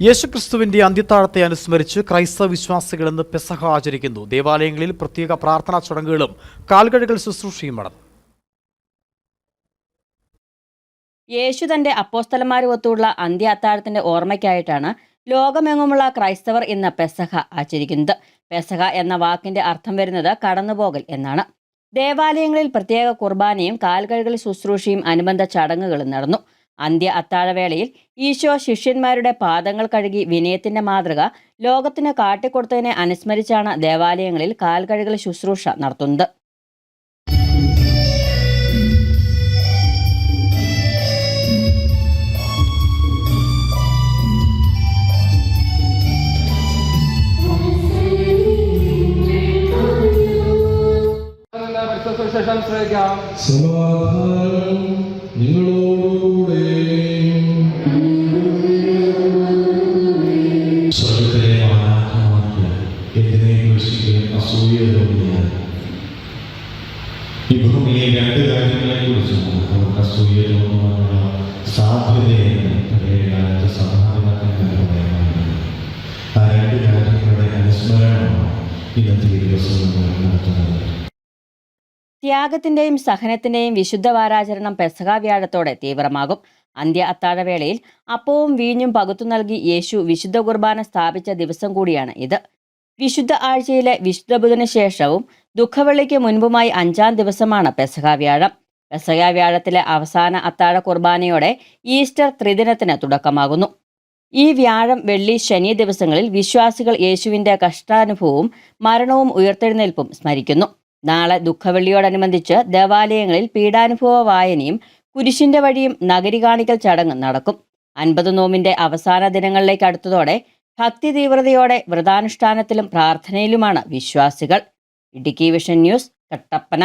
യേശുക്രിസ്തുവിന്റെ അന്ത്യത്താഴത്തെ അനുസ്മരിച്ച് ക്രൈസ്തവ വിശ്വാസികൾ ഇന്ന് പെസഹ ആചരിക്കുന്നു. ദേവാലയങ്ങളിൽ പ്രത്യേക പ്രാർത്ഥനാ ചടങ്ങുകളും കാൽകഴുകൾ ശുശ്രൂഷയും നടന്നു. യേശു തന്റെ അപ്പോസ്തലന്മാരുമൊത്തുള്ള അന്ത്യ അത്താഴത്തിന്റെ ഓർമ്മയ്ക്കായിട്ടാണ് ലോകമെങ്ങുമുള്ള ക്രൈസ്തവർ ഇന്ന് പെസഹ ആചരിക്കുന്നത്. പെസഹ എന്ന വാക്കിന്റെ അർത്ഥം വരുന്നത് കടന്നുപോകൽ എന്നാണ്. ദേവാലയങ്ങളിൽ പ്രത്യേക കുർബാനയും കാൽകഴുകൽ ശുശ്രൂഷയും അനുബന്ധ ചടങ്ങുകളും നടന്നു. അന്ത്യ അത്താഴവേളയിൽ ഈശോ ശിഷ്യന്മാരുടെ പാദങ്ങൾ കഴുകി വിനയത്തിന്റെ മാതൃക ലോകത്തിന് കാട്ടിക്കൊടുത്തതിനെ അനുസ്മരിച്ചാണ് ദേവാലയങ്ങളിൽ കാൽകഴുകൽ ശുശ്രൂഷ നടത്തുന്നത്. ശ്രമിക്കാം കുറിച്ച് ഈ ഭൂമിയിലെ രണ്ട് കാര്യങ്ങളെ കുറിച്ചാണ് അവർക്ക് അസൂയ തോന്നുവാനുള്ള സാധ്യതയെന്ന് പഴയ സമാധാനത്തിന് പറയാമായിരുന്നു ആ രണ്ട് കാര്യങ്ങളുടെ അനുസ്മരണമാണ് ഇന്നത്തെ ദിവസം നടത്തുന്നത്. ത്യാഗത്തിന്റെയും സഹനത്തിന്റെയും വിശുദ്ധ വാരാചരണം പെസഹ വ്യാഴത്തോടെ തീവ്രമാകും. അന്ത്യ അത്താഴവേളയിൽ അപ്പവും വീഞ്ഞും പകുത്തു നൽകി യേശു വിശുദ്ധ കുർബാന സ്ഥാപിച്ച ദിവസം കൂടിയാണ് ഇത്. വിശുദ്ധ ആഴ്ചയിലെ വിശുദ്ധ ബുധന് ശേഷവും ദുഃഖവെള്ളിക്ക് മുൻപുമായി അഞ്ചാം ദിവസമാണ് പെസഹ വ്യാഴം പെസഹ വ്യാഴത്തിലെ അവസാന അത്താഴ കുർബാനയോടെ ഈസ്റ്റർ ത്രിദിനത്തിന് തുടക്കമാകുന്നു. ഈ വ്യാഴം വെള്ളി ശനി ദിവസങ്ങളിൽ വിശ്വാസികൾ യേശുവിന്റെ കഷ്ടാനുഭവവും മരണവും ഉയർത്തെഴുന്നേൽപ്പും സ്മരിക്കുന്നു. നാളെ ദുഃഖവെള്ളിയോടനുബന്ധിച്ച് ദേവാലയങ്ങളിൽ പീഡാനുഭവ വായനയും കുരിശിന്റെ വഴിയും നഗരി കാണിക്കൽ ചടങ്ങ് നടക്കും. അൻപത് നോമിന്റെ അവസാന ദിനങ്ങളിലേക്ക് അടുത്തതോടെ ഭക്തി തീവ്രതയോടെ വ്രതാനുഷ്ഠാനത്തിലും പ്രാർത്ഥനയിലുമാണ് വിശ്വാസികൾ. Idukki vision news Kattappana.